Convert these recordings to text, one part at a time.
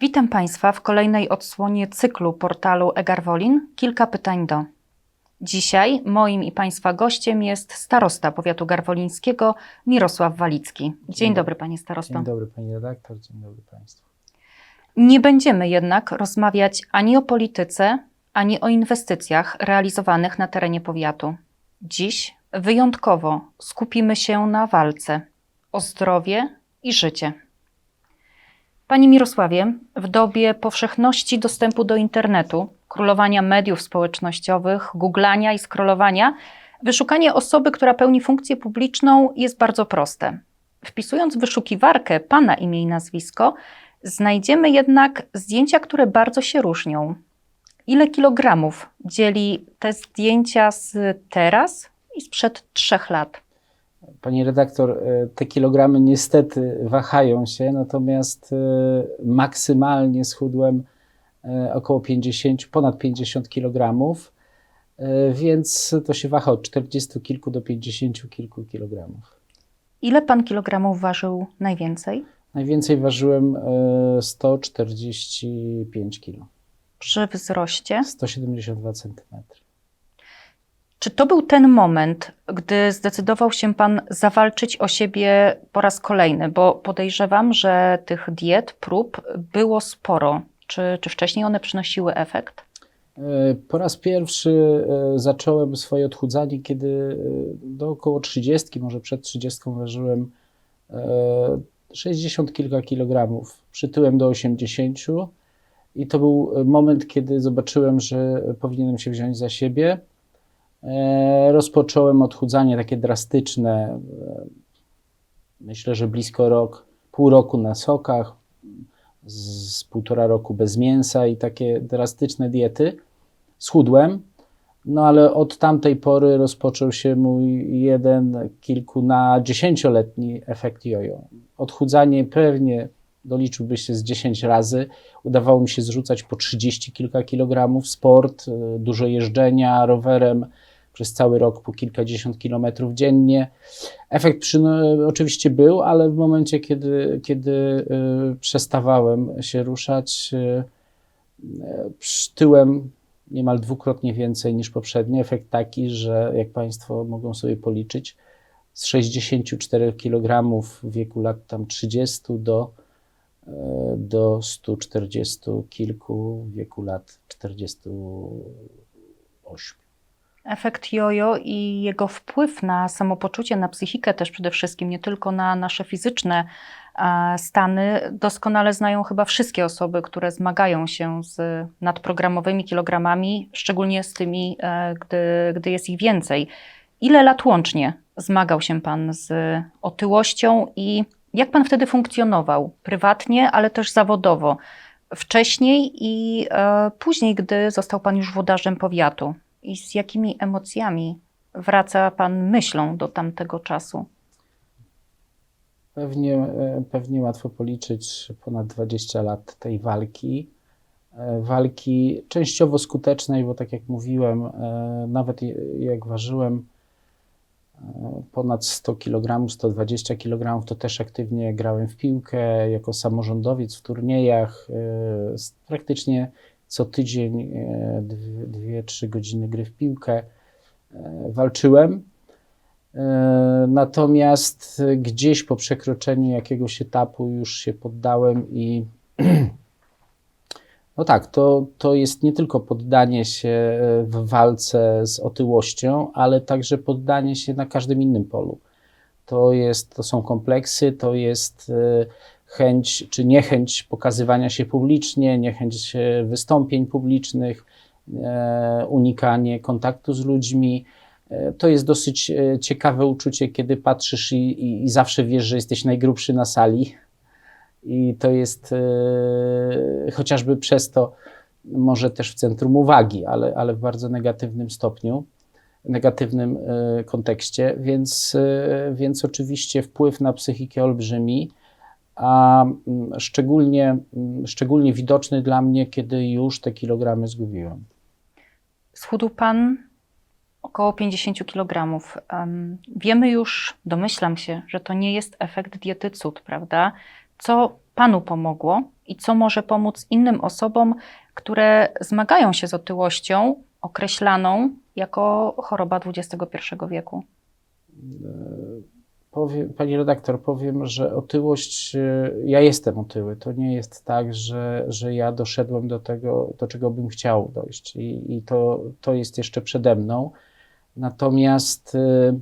Witam Państwa w kolejnej odsłonie cyklu portalu Egarwolin. Kilka pytań do. Dzisiaj moim i Państwa gościem jest starosta powiatu garwolińskiego Mirosław Walicki. Dzień, Dzień dobry Panie starosto. Dzień dobry Pani redaktor, dzień dobry Państwu. Nie będziemy jednak rozmawiać ani o polityce, ani o inwestycjach realizowanych na terenie powiatu. Dziś wyjątkowo skupimy się na walce o zdrowie i życie. Panie Mirosławie, w dobie powszechności dostępu do internetu, królowania mediów społecznościowych, googlania i scrollowania, wyszukanie osoby, która pełni funkcję publiczną jest bardzo proste. Wpisując w wyszukiwarkę Pana imię i nazwisko, znajdziemy jednak zdjęcia, które bardzo się różnią. Ile kilogramów dzieli te zdjęcia z teraz i sprzed trzech lat? Pani redaktor, e, te kilogramy niestety wahają się, natomiast e, maksymalnie schudłem e, około 50, ponad 50 kilogramów, więc to się waha od 40 kilku do 50 kilku kilogramów. Ile Pan kilogramów ważył najwięcej? Najwięcej ważyłem e, 145 kg, Przy wzroście? 172 centymetry. Czy to był ten moment, gdy zdecydował się Pan zawalczyć o siebie po raz kolejny? Bo podejrzewam, że tych diet, prób było sporo. Czy, czy wcześniej one przynosiły efekt? E, Po raz pierwszy e, zacząłem swoje odchudzanie, kiedy e, do około 30, może przed 30 ważyłem e, 60 kilka kilogramów. Przytyłem do 80 i to był moment, kiedy zobaczyłem, że powinienem się wziąć za siebie. E, Rozpocząłem odchudzanie takie drastyczne, e, myślę, że blisko rok, pół roku na sokach, z, półtora roku bez mięsa i takie drastyczne diety. Schudłem, no ale od tamtej pory rozpoczął się mój jeden kilkunadziesięcioletni efekt jojo. Odchudzanie pewnie doliczyłby się z 10 razy. Udawało mi się zrzucać po 30 kilka kilogramów. Sport, y, dużo jeżdżenia rowerem przez cały rok po kilkadziesiąt kilometrów dziennie. Efekt przyno- oczywiście był, ale w momencie, kiedy, kiedy y, przestawałem się ruszać, y, y, tyłem niemal dwukrotnie więcej niż poprzednio. Efekt taki, że jak Państwo mogą sobie policzyć, z 64 kg w wieku lat tam 30 do, e, do 140 kilku w wieku lat 48. Efekt jojo i jego wpływ na samopoczucie, na psychikę też przede wszystkim, nie tylko na nasze fizyczne e, stany, doskonale znają chyba wszystkie osoby, które zmagają się z nadprogramowymi kilogramami, szczególnie z tymi, e, gdy, gdy jest ich więcej. Ile lat łącznie zmagał się Pan z otyłością i jak Pan wtedy funkcjonował? Prywatnie, ale też zawodowo. Wcześniej i e, później, gdy został Pan już włodarzem powiatu. I z jakimi emocjami wraca Pan myślą do tamtego czasu? Pewnie, e, pewnie łatwo policzyć ponad 20 lat tej walki. E, Walki częściowo skutecznej, bo tak jak mówiłem, e, nawet jak ważyłem ponad 100 kg, 120 kg, to też aktywnie grałem w piłkę jako samorządowiec w turniejach. Praktycznie co tydzień e, dwie, trzy godziny gry w piłkę. E, Walczyłem. E, Natomiast gdzieś po przekroczeniu jakiegoś etapu już się poddałem i no tak, to, to jest nie tylko poddanie się w walce z otyłością, ale także poddanie się na każdym innym polu. To, jest, to są kompleksy, to jest chęć czy niechęć pokazywania się publicznie, niechęć wystąpień publicznych, e, unikanie kontaktu z ludźmi. E, To jest dosyć e, ciekawe uczucie, kiedy patrzysz i, i, i zawsze wiesz, że jesteś najgrubszy na sali. I to jest chociażby przez to, może też w centrum uwagi, ale, ale w bardzo negatywnym stopniu, negatywnym kontekście, więc, więc oczywiście wpływ na psychikę olbrzymi, a mm, szczególnie, mm, szczególnie widoczny dla mnie, kiedy już te kilogramy zgubiłem. Schudł Pan około 50 kg. Wiemy już, domyślam się, że to nie jest efekt diety cud, prawda? Co Panu pomogło i co może pomóc innym osobom, które zmagają się z otyłością określaną jako choroba XXI wieku? Powiem, pani redaktor, powiem, że otyłość, e, ja jestem otyły. To nie jest tak, że, że ja doszedłem do tego, do czego bym chciał dojść i, i to, to jest jeszcze przede mną. Natomiast e,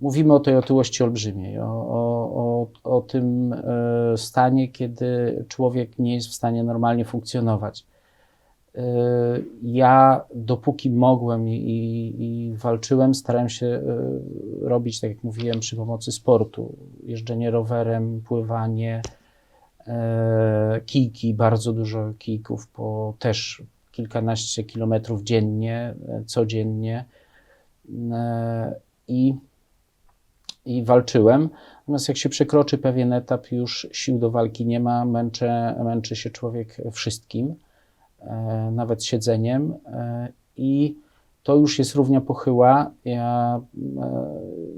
mówimy o tej otyłości olbrzymiej, o, o, o, o tym e, stanie, kiedy człowiek nie jest w stanie normalnie funkcjonować. Ja, dopóki mogłem i, i, walczyłem, starałem się e, robić, tak jak mówiłem, przy pomocy sportu. Jeżdżenie rowerem, pływanie, e, kijki, bardzo dużo kijków, po też kilkanaście kilometrów dziennie, e, codziennie. I, I walczyłem. Natomiast jak się przekroczy pewien etap, już sił do walki nie ma, męczy, męczy się człowiek wszystkim nawet siedzeniem e, i to już jest równia pochyła. Ja e,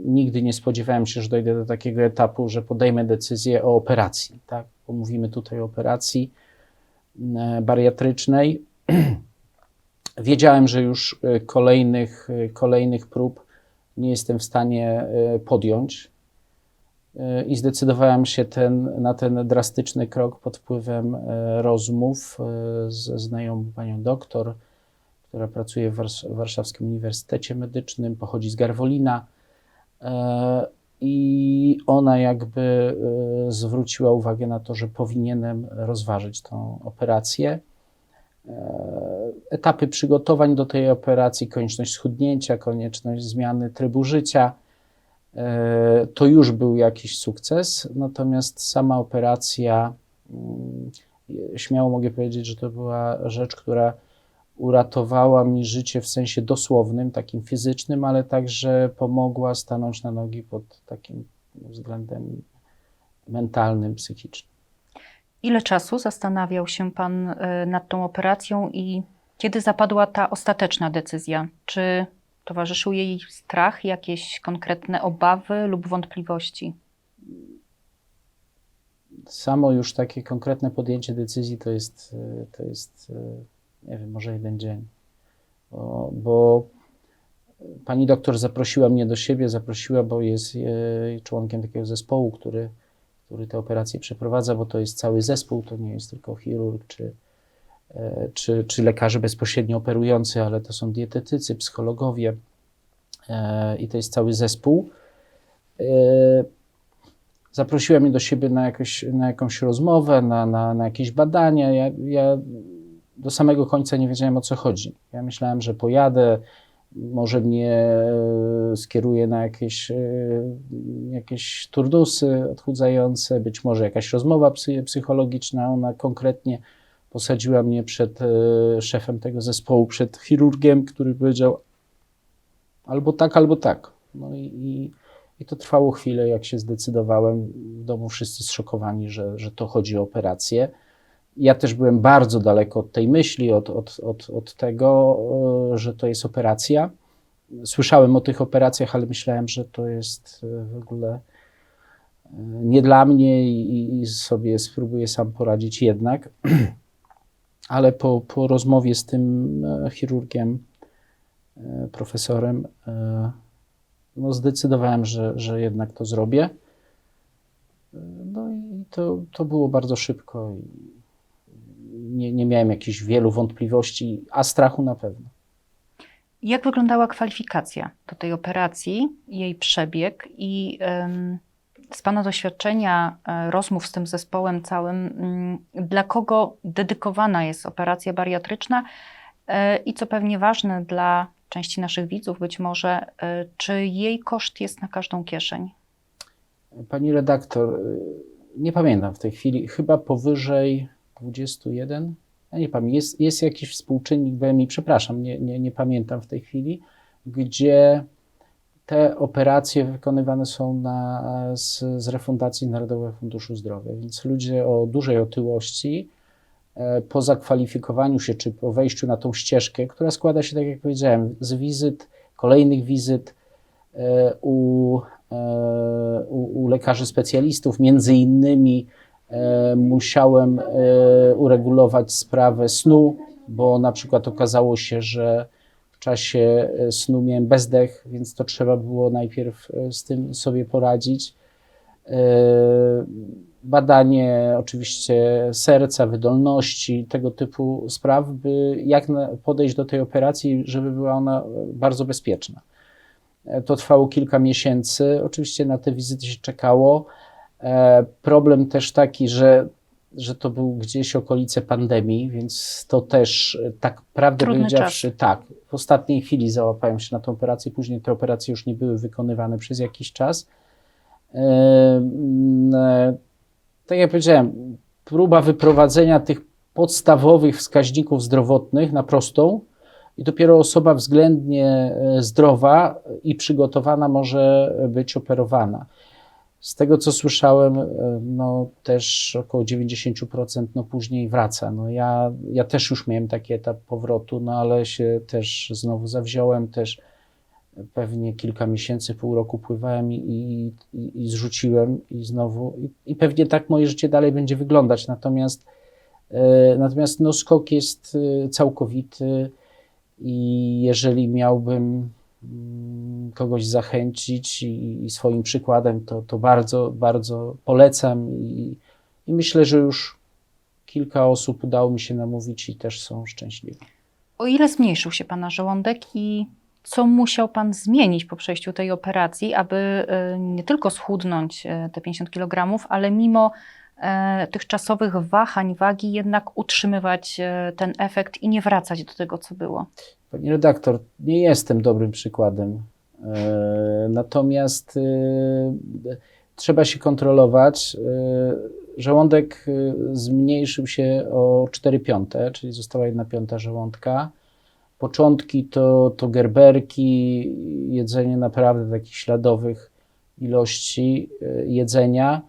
nigdy nie spodziewałem się, że dojdę do takiego etapu, że podejmę decyzję o operacji, tak? Bo mówimy tutaj o operacji e, bariatrycznej. Wiedziałem, że już e, kolejnych, e, kolejnych prób nie jestem w stanie e, podjąć e, i zdecydowałem się ten, na ten drastyczny krok pod wpływem e, rozmów ze znajomą panią doktor, która pracuje w Wars- Warszawskim Uniwersytecie Medycznym, pochodzi z Garwolina. E, I ona jakby e, zwróciła uwagę na to, że powinienem rozważyć tą operację. Etapy przygotowań do tej operacji, konieczność schudnięcia, konieczność zmiany trybu życia, to już był jakiś sukces. Natomiast sama operacja, mm, śmiało mogę powiedzieć, że to była rzecz, która uratowała mi życie w sensie dosłownym, takim fizycznym, ale także pomogła stanąć na nogi pod takim względem mentalnym, psychicznym. Ile czasu zastanawiał się Pan y, nad tą operacją i kiedy zapadła ta ostateczna decyzja? Czy towarzyszył jej strach, jakieś konkretne obawy lub wątpliwości? Samo już takie konkretne podjęcie decyzji to jest, y, to jest y, nie wiem, może jeden dzień. Bo, bo pani doktor zaprosiła mnie do siebie, zaprosiła, bo jest y, członkiem takiego zespołu, który, który te operacje przeprowadza, bo to jest cały zespół, to nie jest tylko chirurg czy, e, czy, czy lekarze bezpośrednio operujący, ale to są dietetycy, psychologowie e, i to jest cały zespół. E, Zaprosiła mnie do siebie na, jakoś, na jakąś rozmowę, na, na, na jakieś badania. Ja, ja do samego końca nie wiedziałem o co chodzi. Ja myślałem, że pojadę, może mnie e, skieruje na jakieś, e, jakieś turdusy odchudzające, być może jakaś rozmowa psy, psychologiczna. Ona konkretnie posadziła mnie przed e, szefem tego zespołu, przed chirurgiem, który powiedział albo tak, albo tak. No i, i, i to trwało chwilę, jak się zdecydowałem. W domu wszyscy zszokowani, że, że to chodzi o operację. Ja też byłem bardzo daleko od tej myśli, od, od, od, od tego, e, że to jest operacja. Słyszałem o tych operacjach, ale myślałem, że to jest e, w ogóle nie dla mnie i, i sobie spróbuję sam poradzić jednak. Ale po, po rozmowie z tym e, chirurgiem, e, profesorem, e, no zdecydowałem, że, że jednak to zrobię. No i to, to było bardzo szybko i nie, nie miałem jakichś wielu wątpliwości, a strachu na pewno. Jak wyglądała kwalifikacja do tej operacji, jej przebieg i z Pana doświadczenia, e, rozmów z tym zespołem całym, mm, dla kogo dedykowana jest operacja bariatryczna e, i co pewnie ważne dla części naszych widzów być może, e, czy jej koszt jest na każdą kieszeń? Pani redaktor, nie pamiętam w tej chwili, chyba powyżej 21. Ja nie pamiętam, jest, jest jakiś współczynnik BMI, przepraszam, nie, nie, nie pamiętam w tej chwili, gdzie te operacje wykonywane są na, z, z refundacji Narodowego Funduszu Zdrowia, więc ludzie o dużej otyłości e, po zakwalifikowaniu się czy po wejściu na tą ścieżkę, która składa się, tak jak powiedziałem, z wizyt, kolejnych wizyt e, u, e, u, u lekarzy specjalistów, między innymi Musiałem uregulować sprawę snu, bo na przykład okazało się, że w czasie e, snu miałem bezdech, więc to trzeba było najpierw e, z tym sobie poradzić. E, Badanie oczywiście serca, wydolności, tego typu spraw, by jak podejść do tej operacji, żeby była ona bardzo bezpieczna. To trwało kilka miesięcy. Oczywiście na te wizyty się czekało. Problem też taki, że, że to był gdzieś okolice pandemii, więc to też e, tak prawdę Trudny powiedziawszy, tak. W ostatniej chwili załapałem się na tę operację, później te operacje już nie były wykonywane przez jakiś czas. E, Tak jak powiedziałem, próba wyprowadzenia tych podstawowych wskaźników zdrowotnych na prostą i dopiero osoba względnie e, zdrowa i przygotowana może być operowana. Z tego co słyszałem, e, no też około 90% no później wraca. No ja, ja też już miałem taki etap powrotu, no ale się też znowu zawziąłem, też pewnie kilka miesięcy, pół roku pływałem i, i, i zrzuciłem i znowu i, i pewnie tak moje życie dalej będzie wyglądać. Natomiast, e, natomiast no skok jest e, całkowity i jeżeli miałbym mm, kogoś zachęcić i, i swoim przykładem, to, to bardzo, bardzo polecam i, i myślę, że już kilka osób udało mi się namówić i też są szczęśliwe. O ile zmniejszył się Pana żołądek i co musiał Pan zmienić po przejściu tej operacji, aby y, nie tylko schudnąć y, te 50 kg, ale mimo e, tych czasowych wahań wagi jednak utrzymywać ten efekt i nie wracać do tego, co było? Pani redaktor, nie jestem dobrym przykładem. E, Natomiast e, trzeba się kontrolować. E, Żołądek zmniejszył się o 4 piąte, czyli została 1 piąta żołądka. Początki to, to gerberki, jedzenie naprawdę takich śladowych ilości jedzenia.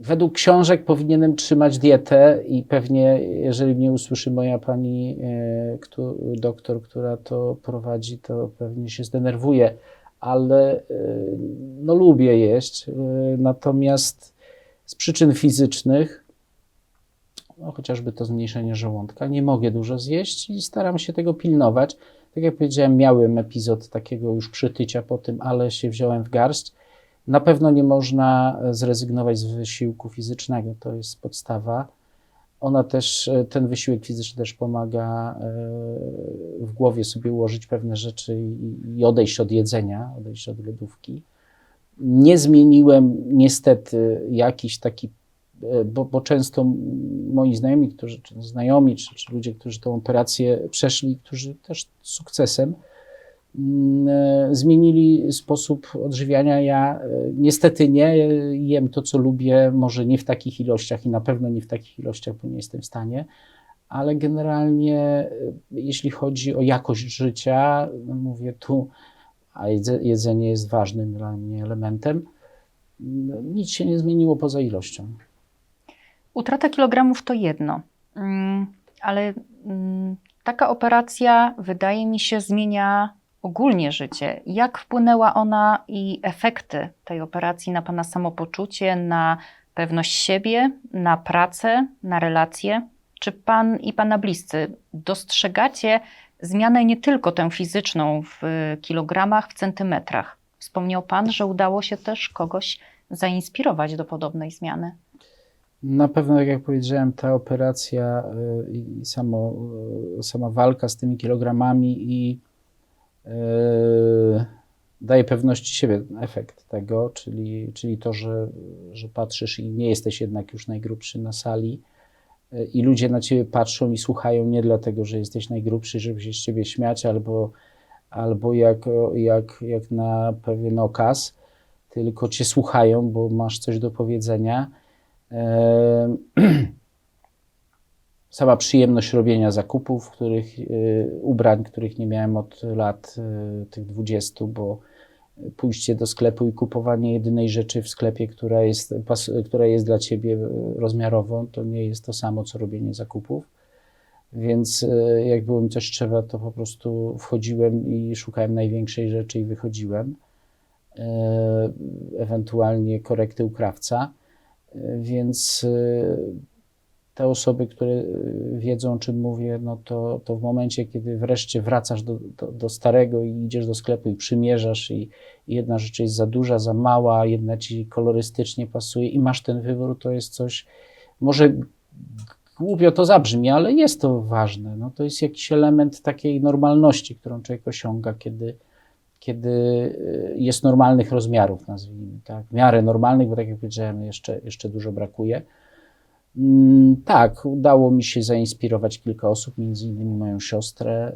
Według książek powinienem trzymać dietę i pewnie, jeżeli mnie usłyszy moja pani e, kto, doktor, która to prowadzi, to pewnie się zdenerwuje, ale e, no lubię jeść. E, natomiast z przyczyn fizycznych, no chociażby to zmniejszenie żołądka, nie mogę dużo zjeść i staram się tego pilnować. Tak jak powiedziałem, miałem epizod takiego już przytycia po tym, ale się wziąłem w garść. Na pewno nie można zrezygnować z wysiłku fizycznego, to jest podstawa. Ona też, e, ten wysiłek fizyczny też pomaga e, w głowie sobie ułożyć pewne rzeczy i, odejść od jedzenia, odejść od lodówki. Nie zmieniłem niestety jakiś taki, e, bo, bo często moi znajomi, którzy, czy znajomi, czy, czy ludzie, którzy tę operację przeszli, którzy też z sukcesem, e, zmienili sposób odżywiania. Ja e, niestety nie e, jem to, co lubię, może nie w takich ilościach i na pewno nie w takich ilościach, bo nie jestem w stanie, ale generalnie e, jeśli chodzi o jakość życia, no mówię tu, a jedze- jedzenie jest ważnym dla mnie elementem, mm, nic się nie zmieniło poza ilością. Utrata kilogramów to jedno, mm, ale mm, taka operacja, wydaje mi się, zmienia ogólnie życie. Jak wpłynęła ona i efekty tej operacji na Pana samopoczucie, na pewność siebie, na pracę, na relacje? Czy Pan i Pana bliscy dostrzegacie zmianę nie tylko tę fizyczną w kilogramach, w centymetrach? Wspomniał Pan, że udało się też kogoś zainspirować do podobnej zmiany. Na pewno, tak jak powiedziałem, ta operacja y, i samo, y, sama walka z tymi kilogramami i daje pewności siebie efekt tego, czyli, czyli to, że, że patrzysz i nie jesteś jednak już najgrubszy na sali y, i ludzie na ciebie patrzą i słuchają nie dlatego, że jesteś najgrubszy, żeby się z ciebie śmiać albo, albo jak, jak, jak na pewien okaz, tylko cię słuchają, bo masz coś do powiedzenia. Em, Sama przyjemność robienia zakupów, których, y, ubrań, których nie miałem od lat y, tych 20, bo pójście do sklepu i kupowanie jedynej rzeczy w sklepie, która jest, która jest dla ciebie y, rozmiarową, to nie jest to samo, co robienie zakupów. Więc jak było mi coś trzeba, to po prostu wchodziłem i szukałem największej rzeczy i wychodziłem. ewentualnie korekty u krawca. Więc te osoby, które e, wiedzą, o czym mówię, no to, to w momencie, kiedy wreszcie wracasz do, do, do starego i idziesz do sklepu i przymierzasz i, i jedna rzecz jest za duża, za mała, jedna ci kolorystycznie pasuje i masz ten wybór, to jest coś, może głupio to zabrzmi, ale jest to ważne. No, to jest jakiś element takiej normalności, którą człowiek osiąga, kiedy, kiedy y, jest normalnych rozmiarów, nazwijmy, tak? W miarę normalnych, bo tak jak powiedziałem, jeszcze, jeszcze dużo brakuje. Mm, Tak, udało mi się zainspirować kilka osób, między innymi moją siostrę,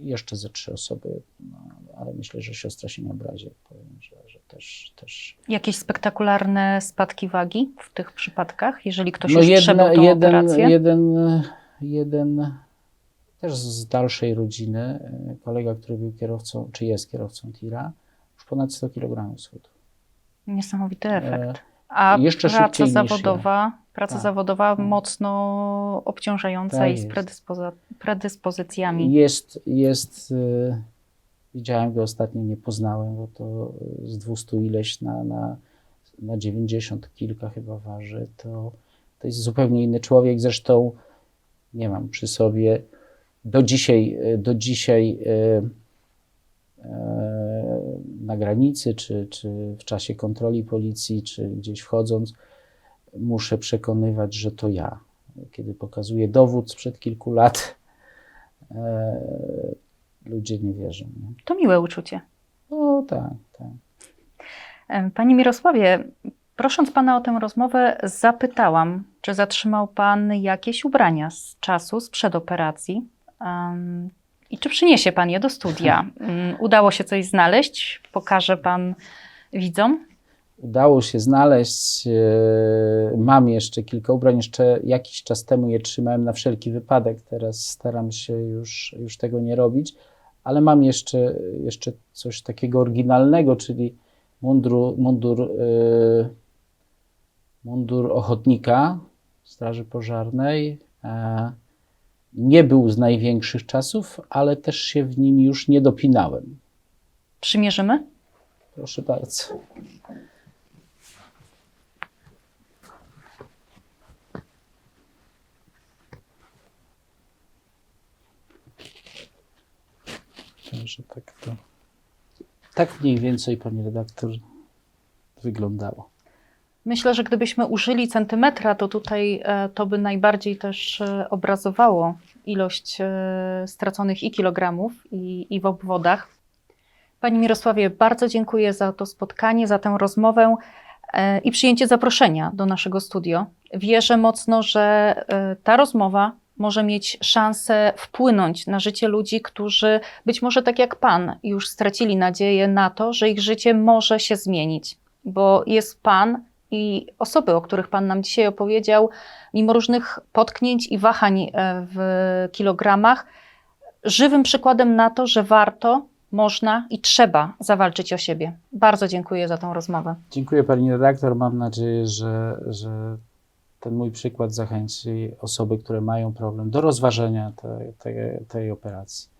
yy, jeszcze ze trzy osoby, no, ale myślę, że siostra się nie obrazi, powiem, że, że też, też Jakieś spektakularne spadki wagi w tych przypadkach, jeżeli ktoś no już jedna, przebył tą jeden, operację? jeden, jeden też z dalszej rodziny, e, kolega, który był kierowcą, czy jest kierowcą tira, już ponad 100 kg schudł. Niesamowity E, efekt. A jeszcze praca niż ja. zawodowa, praca Tak. zawodowa Mm. mocno obciążająca Tak i z jest. predyspoza- predyspozycjami. Jest, jest y, widziałem go ostatnio, nie poznałem, bo to z 200 ileś na, na, na 90 kilka chyba waży, to, to jest zupełnie inny człowiek, zresztą nie mam przy sobie do dzisiaj, y, do dzisiaj y, e, na granicy, czy, czy w czasie kontroli policji, czy gdzieś wchodząc, muszę przekonywać, że to ja. Kiedy pokazuję dowód sprzed kilku lat, e, ludzie nie wierzą. Nie? To miłe uczucie. No tak, tak. Em, Panie Mirosławie, prosząc Pana o tę rozmowę, zapytałam, czy zatrzymał Pan jakieś ubrania z czasu, sprzed operacji em, i czy przyniesie Pan je do studia. Mm, Udało się coś znaleźć? Pokaże Pan widzom? Udało się znaleźć. e, Mam jeszcze kilka ubrań, jeszcze jakiś czas temu je trzymałem na wszelki wypadek. Teraz staram się już, już tego nie robić, ale mam jeszcze, jeszcze coś takiego oryginalnego, czyli mundur, mundur, e, mundur ochotnika Straży Pożarnej. Nie był z największych czasów, ale też się w nim już nie dopinałem. Przymierzymy? Proszę bardzo. Także tak to. Tak mniej więcej, pani redaktor, wyglądało. Myślę, że gdybyśmy użyli centymetra, to tutaj e, to by najbardziej też e, obrazowało ilość e, straconych i kilogramów, i, i w obwodach. Pani Mirosławie, bardzo dziękuję za to spotkanie, za tę rozmowę i przyjęcie zaproszenia do naszego studio. Wierzę mocno, że ta rozmowa może mieć szansę wpłynąć na życie ludzi, którzy być może tak jak Pan już stracili nadzieję na to, że ich życie może się zmienić, bo jest Pan i osoby, o których Pan nam dzisiaj opowiedział, mimo różnych potknięć i wahań e, w kilogramach, żywym przykładem na to, że warto, można i trzeba zawalczyć o siebie. Bardzo dziękuję za tę rozmowę. Dziękuję pani redaktor. Mam nadzieję, że, że ten mój przykład zachęci osoby, które mają problem do rozważenia tej operacji.